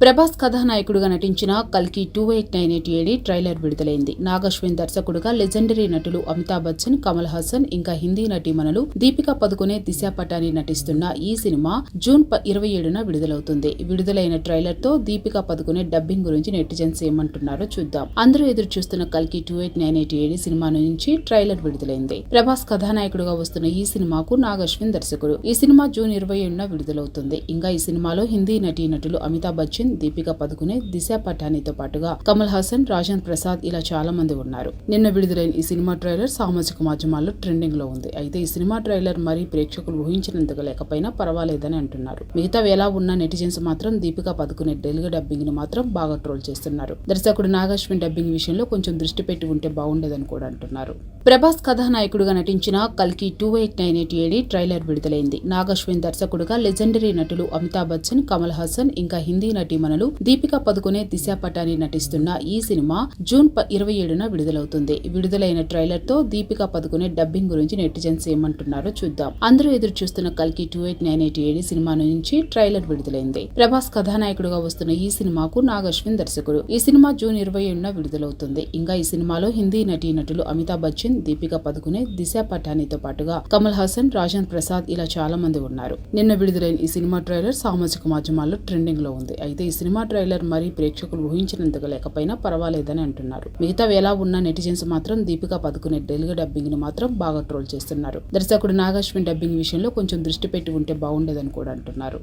ప్రభాస్ కథానాయకుడుగా నటించిన కల్కి two eight nine eight AD trailer విడుదలైంది. నాగశ్విన్ దర్శకుడుగా లెజెండరీ నటులు అమితాబ్ బచ్చన్ కమల్ హాసన్ ఇంకా హిందీ నటీమణులు దీపికా పదుకునే దిశా పటాని నటిస్తున్న ఈ సినిమా జూన్ ప- ఇరవై ఏడున విడుదలవుతుంది. విడుదలైన ట్రైలర్తో దీపికా పదుకునే డబ్బింగ్ గురించి నెటిజన్స్ ఏమంటున్నారో చూద్దాం. అందరూ ఎదురు చూస్తున్న కల్కి two eight nine eight AD cinema నుంచి ట్రైలర్ విడుదలైంది. ప్రభాస్ కథానాయకుడుగా వస్తున్న ఈ సినిమాకు నాగశ్విన్ దర్శకుడు. ఈ సినిమా జూన్ ఇరవై ఏడున విడుదలవుతుంది. ఇంకా ఈ సినిమాలో హిందీ నటీ నటులు అమితాబ్ బచ్చన్ దీపిక పదుకునే దిశ పటానీతో పాటుగా కమల్ హాసన్ రాజన్ ప్రసాద్ ఇలా చాలా మంది ఉన్నారు. నిన్న విడుదలైన ఈ సినిమా ట్రైలర్ సామాజిక మాధ్యమాల్లో ట్రెండింగ్లో ఉంది. అయితే ఈ సినిమా ట్రైలర్ మరీ ప్రేక్షకులు ఊహించినంతగా లేకపోయినా పర్వాలేదని అంటున్నారు. మిగతా ఎలా ఉన్న నెటిజన్స్ మాత్రం దీపికా పదుకునే తెలుగు డబ్బింగ్ని మాత్రం బాగా ట్రోల్ చేస్తున్నారు. దర్శకుడు నాగశ్విన్ డబ్బింగ్ విషయంలో కొంచెం దృష్టి పెట్టి ఉంటే బాగుండేదని కూడా అంటున్నారు. ప్రభాస్ కథానాయకుడుగా నటించిన కల్కి two eight nine eight AD trailer విడుదలైంది. నాగాశ్విన్ దర్శకుడుగా లెజెండరీ నటులు అమితాబ్ బచ్చన్ కమల్ హాసన్ ఇంకా హిందీ నటి నటీమణులు దీపిక పదుకునే దిశ పటాని నటిస్తున్న ఈ సినిమా జూన్ ప- ఇరవై ఏడున విడుదలవుతుంది. విడుదలైన ట్రైలర్తో దీపిక పదుకునే డబ్బింగ్ గురించి నెటిజన్స్ ఏమంటున్నారో చూద్దాం. అందరూ ఎదురు చూస్తున్న కల్కి two eight nine eight AD cinema నుంచి ట్రైలర్ విడుదలైంది. ప్రభాస్ కథానాయకుడుగా వస్తున్న ఈ సినిమాకు నాగశ్విన్ దర్శకుడు. ఈ సినిమా జూన్ ఇరవై ఏడున విడుదలవుతుంది. ఇంకా ఈ సినిమాలో హిందీ నటీ నటులు అమితాబ్ బచ్చన్ దీపికా పదుకునే దిశ పటానితో పాటుగా కమల్ హాసన్ రాజన్ ప్రసాద్ ఇలా చాలా మంది ఉన్నారు. నిన్న విడుదలైన ఈ సినిమా ట్రైలర్ సామాజిక మాధ్యమాల్లో ట్రెండింగ్లో ఉంది. అయితే ఈ సినిమా ట్రైలర్ మరీ ప్రేక్షకులు ఊహించినంతగా లేకపోయినా పర్వాలేదని అంటున్నారు. మిగతా ఎలా ఉన్న నెటిజన్స్ మాత్రం దీపికా పదుకునే తెలుగు డబ్బింగ్ని మాత్రం బాగా ట్రోల్ చేస్తున్నారు. దర్శకుడు నాగశ్విన్ డబ్బింగ్ విషయంలో కొంచెం దృష్టి పెట్టి ఉంటే బాగుండేదని కూడా అంటున్నారు.